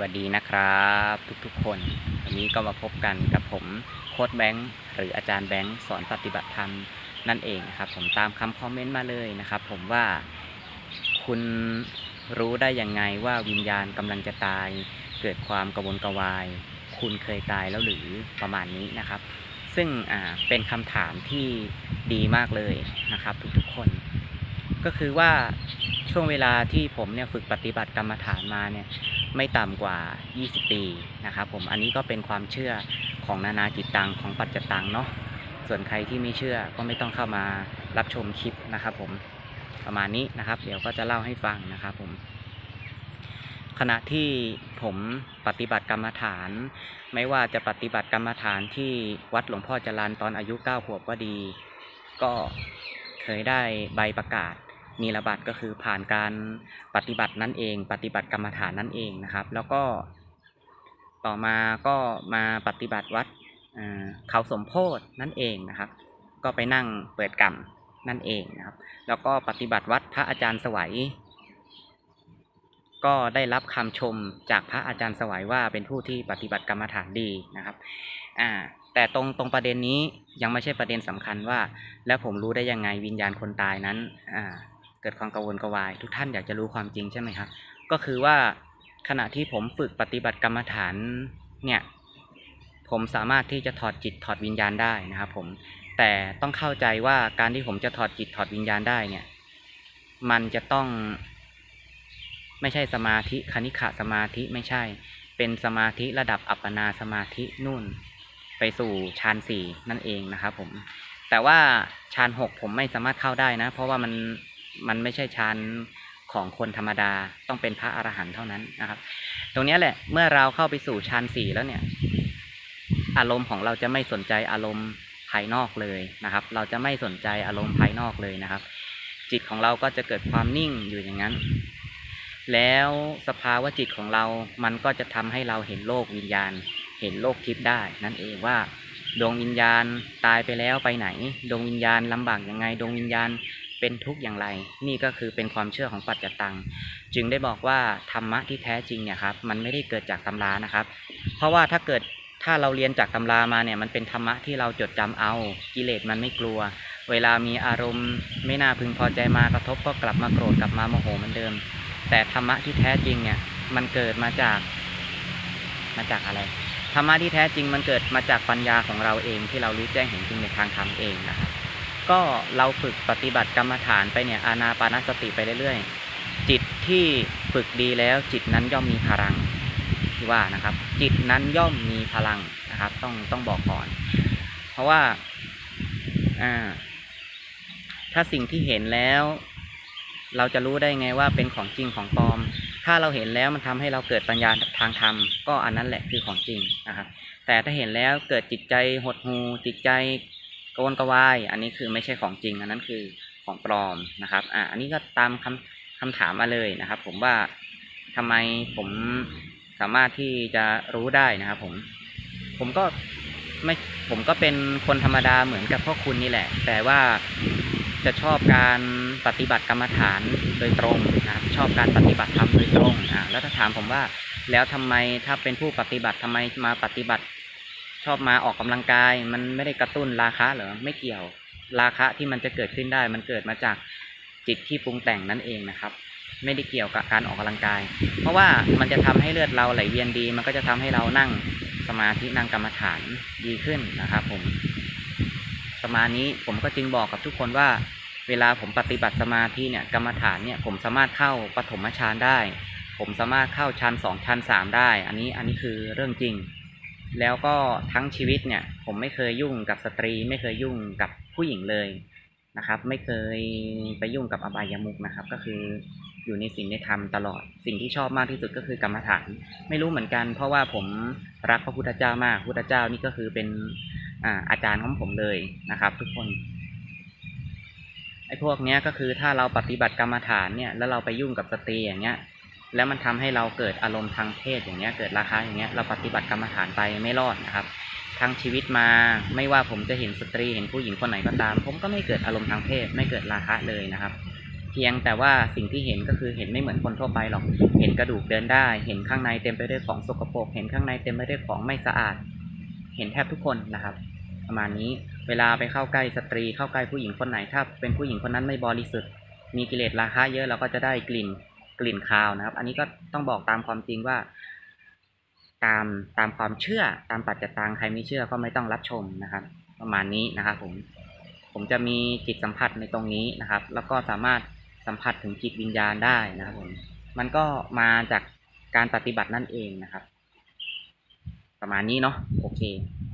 วัสดีนะครับทุกๆคน วันนี้ก็มาพบกันกับผมโค้ดแบงค์หรืออาจารย์แบงค์สอนปฏิบัติธรรมนั่นเองนะครับ ผมตามคำคอมเมนต์มาเลยนะครับ ผมว่าคุณรู้ได้ยังไงว่าวิญญาณกำลังจะตาย เกิดความกระวนกระวาย คุณเคยตายแล้วหรือประมาณนี้นะครับ ซึ่งอ่าเป็นคำถามที่ดีมากเลยนะครับ ทุกๆคน ก็คือว่าช่วงเวลาที่ผมเนี่ยฝึกปฏิบัติกรรมฐานมาเนี่ย ไม่ต่ำกว่า 20 ปีนะครับผมอันนี้ก็เป็นความเชื่อของนานาจิตตังของปัจจตังเนาะส่วนใครที่ไม่เชื่อก็ไม่ต้องเข้ามารับชมคลิปนะครับผมประมาณนี้นะครับ เดี๋ยวก็จะเล่าให้ฟังนะครับผมขณะที่ผมปฏิบัติกรรมฐาน ไม่ว่าจะปฏิบัติกรรมฐานที่วัดหลวงพ่อจรันตอนอายุ 9 ขวบก็ดี ก็เคยได้ใบประกาศ นีรบัตก็คือผ่านการปฏิบัตินั่นเอง ปฏิบัติกรรมฐานนั่นเองนะครับ แล้วก็ต่อมาก็มาปฏิบัติวัดเขาสมโพธินั่นเองนะครับ ก็ไปนั่งเปิดกรรมนั่นเองนะครับ แล้วก็ปฏิบัติวัดพระอาจารย์สวัย ก็ได้รับคำชมจากพระอาจารย์สวัยว่าเป็นผู้ที่ปฏิบัติกรรมฐานดีนะครับอ่าแต่ตรงตรงประเด็นนี้ยังไม่ใช่ประเด็นสำคัญว่า แล้วผมรู้ได้ยังไงวิญญาณคนตายนั้นอ่า เกิดความกังวลกวาย ทุกท่านอยากจะรู้ความจริงใช่ไหมครับ ก็คือว่าขณะที่ผมฝึกปฏิบัติกรรมฐานเนี่ยผมสามารถที่จะถอดจิตถอดวิญญาณได้นะครับผมแต่ต้องเข้าใจว่าการที่ผมจะถอดจิตถอดวิญญาณได้เนี่ยมันจะต้อง ไม่ใช่สมาธิคณิขะสมาธิไม่ใช่ เป็นสมาธิระดับอัปปนาสมาธินู่น ไปสู่ฌานสี่นั่นเองนะครับผมแต่ว่าฌานหกผมไม่สามารถเข้าได้นะ เพราะว่ามัน มันไม่ใช่ฌานของคนธรรมดาต้องเป็นพระอรหันต์เท่านั้นนะครับ ตรงนี้แหละเมื่อเราเข้าไปสู่ฌานสี่แล้วเนี่ย อารมณ์ของเราจะไม่สนใจอารมณ์ภายนอกเลยนะครับ เราจะไม่สนใจอารมณ์ภายนอกเลยนะครับ จิตของเราก็จะเกิดความนิ่งอยู่อย่างนั้น แล้วสภาวะจิตของเรามันก็จะทำให้เราเห็นโลกวิญญาณ เห็นโลกทิพย์ได้ นั่นเองว่าดวงวิญญาณตายไปแล้วไปไหน ดวงวิญญาณลำบากยังไง ดวงวิญญาณ เป็นทุกข์อย่างไร นี่ก็คือเป็นความเชื่อของปัจจตัง จึงได้บอกว่าธรรมะที่แท้จริงเนี่ยครับมันไม่ได้เกิดจากตำรานะครับ เพราะว่าถ้าเกิดถ้าเราเรียนจากตำรามาเนี่ยมันเป็นธรรมะที่เราจดจำเอา กิเลสมันไม่กลัว เวลามีอารมณ์ ไม่น่าพึงพอใจมากระทบก็กลับมาโกรธกลับมาโมโหเหมือนเดิม แต่ธรรมะที่แท้จริงเนี่ยมันเกิดมาจากมาจากอะไรธรรมะที่แท้จริงมันเกิดมาจากปัญญาของเราเองที่เรารู้แจ้งเห็นจริงในทางธรรมเองนะครับ ก็เราฝึกปฏิบัติกรรมฐานไปเนี่ยอานาปานสติไปเรื่อยๆ จิตที่ฝึกดีแล้วจิตนั้นย่อมมีพลังที่ว่านะครับ จิตนั้นย่อมมีพลังนะครับ ต้องต้องบอกก่อน เพราะว่าอ่าถ้าสิ่งที่เห็นแล้ว เราจะรู้ได้ไงว่าเป็นของจริงของปลอม ถ้าเราเห็นแล้วมันทำให้เราเกิดปัญญาทางธรรมก็อันนั้นแหละคือของจริงนะครับแต่ถ้าเห็นแล้วเกิดจิตใจหดหูจิตใจ กระวนกระวายอันนี้คือไม่ใช่ของจริง อันนั้นคือของปลอมนะครับอ่าอันนี้ก็ตามคำคำถามมาเลยนะครับ ผมว่าทำไมผมสามารถที่จะรู้ได้นะครับ ผม ผมก็ไม่ผมก็เป็นคนธรรมดาเหมือนกับพวกคุณนี่แหละ แต่ว่าจะชอบการปฏิบัติกรรมฐานโดยตรงนะครับ ชอบการปฏิบัติธรรมโดยตรงอ่าแล้วถ้าถามผมว่า แล้วทำไมถ้าเป็นผู้ปฏิบัติทำไมมาปฏิบัติ ชอบมาออกกำลังกาย มันไม่ได้กระตุ้นราคะเหรอไม่เกี่ยวราคะที่มันจะเกิดขึ้นได้ มันเกิดมาจากจิตที่ปรุงแต่งนั่นเองนะครับ ไม่ได้เกี่ยวกับการออกกำลังกาย เพราะว่ามันจะทำให้เลือดเราไหลเวียนดี มันก็จะทำให้เรานั่งสมาธินั่งกรรมฐานดีขึ้นนะครับ ผมประมานี้ผมก็จึงบอกกับทุกคนว่า เวลาผมปฏิบัติสมาธิเนี่ยกรรมฐานเนี่ยผมสามารถเข้าปฐมฌานได้ ผมสามารถเข้าชั้นสองชั้นสามได้ อันนี้อันนี้คือเรื่องจริง แล้วก็ทั้งชีวิตเนี่ย ผมไม่เคยยุ่งกับสตรี ไม่เคยยุ่งกับผู้หญิงเลยนะครับ ไม่เคยไปยุ่งกับอบายามุกนะครับ ก็คืออยู่ในสิ่งในธรรมตลอด สิ่งที่ชอบมากที่สุดก็คือกรรมฐาน ไม่รู้เหมือนกัน เพราะว่าผมรักพระพุทธเจ้ามากพระพุทธเจ้านี่ก็คือเป็นอาอาจารย์ของผมเลยนะครับ ทุกคนไอ้พวกเนี้ยก็คือถ้าเราปฏิบัติกรรมฐานเนี่ยแล้วเราไปยุ่งกับสตรีอย่างเงี้ย แล้วมันทำให้เราเกิดอารมณ์ทางเพศอย่างเงี้ยเกิดราคะอย่างเงี้ยเราปฏิบัติกรรมฐานไปไม่รอดนะครับทั้งชีวิตมาไม่ว่าผมจะเห็นสตรีเห็นผู้หญิงคนไหนก็ตาม ผมก็ไม่เกิดอารมณ์ทางเพศ ไม่เกิดราคะเลยนะครับ เพียงแต่ว่าสิ่งที่เห็นก็คือเห็นไม่เหมือนคนทั่วไปหรอก เห็นกระดูกเดินได้ เห็นข้างในเต็มไปด้วยของสกปรกเห็นข้างในเต็มไปด้วยของไม่สะอาด เห็นแทบทุกคนนะครับ ประมาณนี้เวลาไปเข้าใกล้สตรีเข้าใกล้ผู้หญิงคนไหนถ้าเป็นผู้หญิงคนนั้นไม่บริสุทธิ์มีกิเลสราคะเยอะเราก็จะได้กลิ่น กลิ่นคาวนะครับ อันนี้ก็ต้องบอกตามความจริงว่า ตามตามความเชื่อตามปัจจตังใครไม่เชื่อก็ไม่ต้องรับชมนะครับ ประมาณนี้นะครับผมผมจะมีจิตสัมผัสในตรงนี้นะครับ แล้วก็สามารถสัมผัสถึงจิตวิญญาณได้นะครับผมมันก็มาจากการปฏิบัตินั่นเองนะครับ ประมาณนี้เนาะโอเค